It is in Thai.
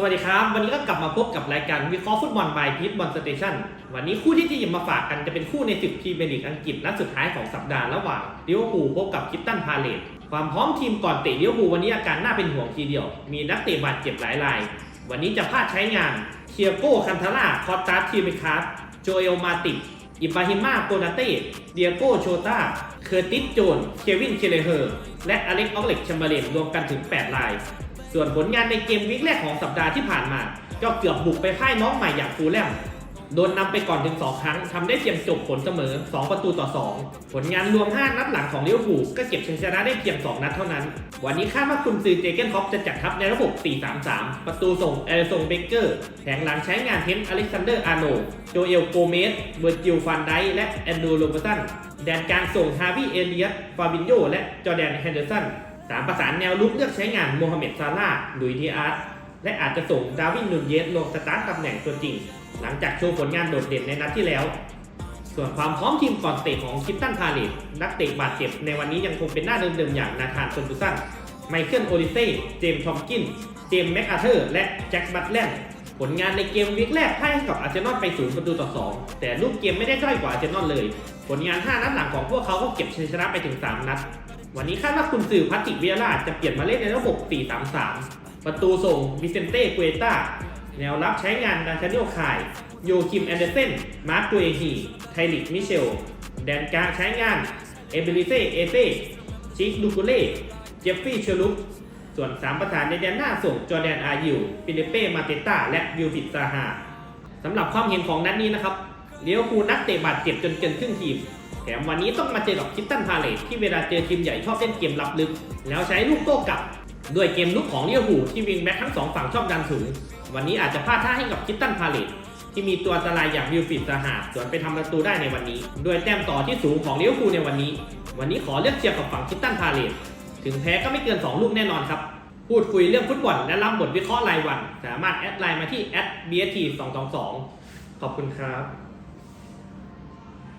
สวัสดีครับ วันนี้ก็กลับมาพบกับรายการวิเคราะห์ฟุตบอลบายพีทบอลสเตชันวันนี้คู่ที่ที่หยิบมาฝากกันจะเป็นคู่ในศึกพรีเมียร์ลีกอังกฤษนัดสุดท้ายของสัปดาห์ระหว่างลิเวอร์พูลพบกับคิปตันพาเลตความพร้อมทีมก่อนเตะลิเวอร์พูลวันนี้อาการน่าเป็นห่วงทีเดียว มีนักเตะบาดเจ็บหลายราย วันนี้จะพลาดใช้งานเคียโก้คันทาร่าคอตตาทีเมคาร์โจเอลมาติกอิบราฮิมาโกนาเต้เดียโกโชตาเคอร์ติสโจนเควินเคเลเฮอร์และอเล็กออกเล็กแชมเบอร์เลนรวมกันถึง 8 ราย ส่วนผลงานในเกมวิกแรกของสัปดาห์ที่ผ่านมา ก็เกือบบุกไปพ่ายน้องใหม่อย่างฟูลแลมโดนนำไปก่อนถึง 2 ครั้งทำได้เพียงจบผลเสมอ 2 ประตูต่อ 2 ผลงานรวม 5 นัดหลังของลิเวอร์พูลก็เก็บชัยชนะได้เพียง 2 นัดเท่านั้น วันนี้คาดว่าคุณซือเจเกนคอปจะจัดทัพในระบบ 4-3-3 ประตูส่งเอลซงเบเกอร์แผงหลังใช้งานเทนอเล็กซานเดอร์อาร์โนโจเอลโกเมสเบอร์จิลฟันไดและแอนดูโรเบอร์ตันแดนกลางส่งฮาวิเอเลียสฟาบินโยและจอแดนแฮนเดอร์สัน สามประสานแนวลุกเลือกใช้งานโมฮัมเหม็ดซาร่าห์ลุยดีอาร์ตและอาจจะส่งดาวินนูนเยสลงสตาร์ทตำแหน่งตัวจริง หลังจากโชว์ผลงานโดดเด่นในนัดที่แล้ว ส่วนความพร้อมทีมก่อนเตะของคิปตันพาเลตนักเตะบาดเจ็บในวันนี้ยังคงเป็นหน้าเดิมๆอย่างนาธานซนตุสันไมเคิลโอลิเซ่เจมส์ทอมกิน เจมส์แม็กอาเธอร์ และแจ็คบัตแลนผลงานในเกมวีคแรกพ่ายให้กับอาร์เซนอลไปศูนย์ประตูต่อ 2 แต่รูปเกมไม่ได้ด้อยกว่าอาร์เซนอลเลย ผลงาน 5 นัดหลังของพวกเขาก็เก็บชัยชนะไปถึง 3 นัด วันนี้คาดว่าคุณสื่อพัตติกเวียร่าจะเปลี่ยนมาเล่นในระบบ 4-3-3 ประตูส่งวิเซนเต้เกเตาแนวรับใช้งานนาธานิโอคาย โยคิมแอนเดอร์เซน มาร์คตัวเอฮีไทลิกมิเชล แดนกลางใช้งาน เอเบลิเซเอเซชิคดูกุเล่ เจฟฟี่เชลุก ส่วน 3 ประธานในแดนหน้าส่ง จอแดนอายูฟิลิเป้ มาเตต้า และวิลฟิดซาฮาสำหรับความเห็นของนัดนี้นะครับ เลี้ยวคูนักเตะบาดเจ็บจนเกินครึ่งทีม แถมวันนี้ต้องมาเจอกับคิปตันพาเลตที่เวลาเจอทีมใหญ่ชอบเล่นเกมรับลึก แล้วใช้ลูกโต้กลับ ด้วยเกมลุกของเลี้ยวหูที่วิงแบ็คทั้งสองฝั่งชอบดันสูงวันนี้อาจจะพลาดท่าให้กับคิปตันพาเลตที่มีตัวอันตรายอย่างวิลฟิดซาฮาสวนไปทำประตูได้ในวันนี้ ด้วยแต้มต่อที่สูงของเลี้ยวคูในวันนี้ วันนี้ขอเลือกเชียร์กับฝั่งคิปตันพาเลตถึงแพ้ก็ไม่เกิน 2 ลูกแน่นอนครับพูดคุยเรื่องฟุตบอลและรับบทวิเคราะห์รายวัน สามารถแอดไลน์มาที่ @bst222 ขอบคุณครับ